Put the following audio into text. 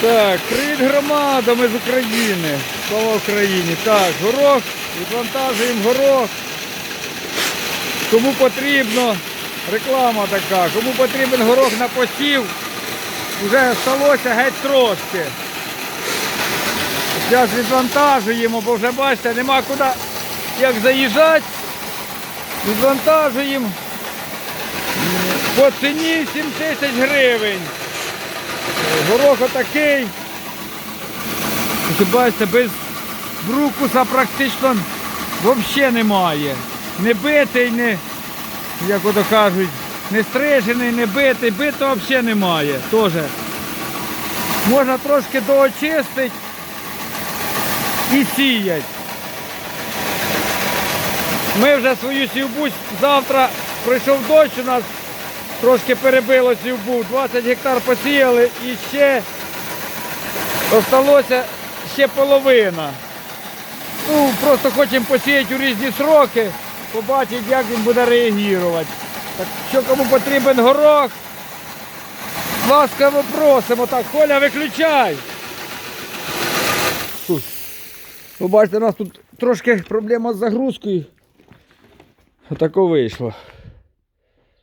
Так, привіт громадам із України. Слава Україні. Так, горох, відвантажуємо горох. Кому потрібно, реклама така, кому потрібен горох на посів, вже сталося геть трошки. Зараз відвантажуємо, бо вже бачите, нема куди як заїжджати. Відвантажуємо по ціні 7 тисяч гривень. Горох отакий. Бачите, без брукуса практично взагалі немає. Не битий, не, як ото кажуть, не стрижений, не битий, битого взагалі немає. Тоже. Можна трошки доочистити і сіять. Ми вже свою сівбу завтра пройшов дощ у нас, трошки перебило сівбу, 20 гектар посіяли і ще осталося ще половина. Ну, просто хочемо посіяти у різні сроки, побачити, як він буде реагувати. Так що кому потрібен горох, ласкаво просимо. Так, Коля, виключай. Тут. Ви бачите, у нас тут трошки проблема з загрузкою. Отако вийшло.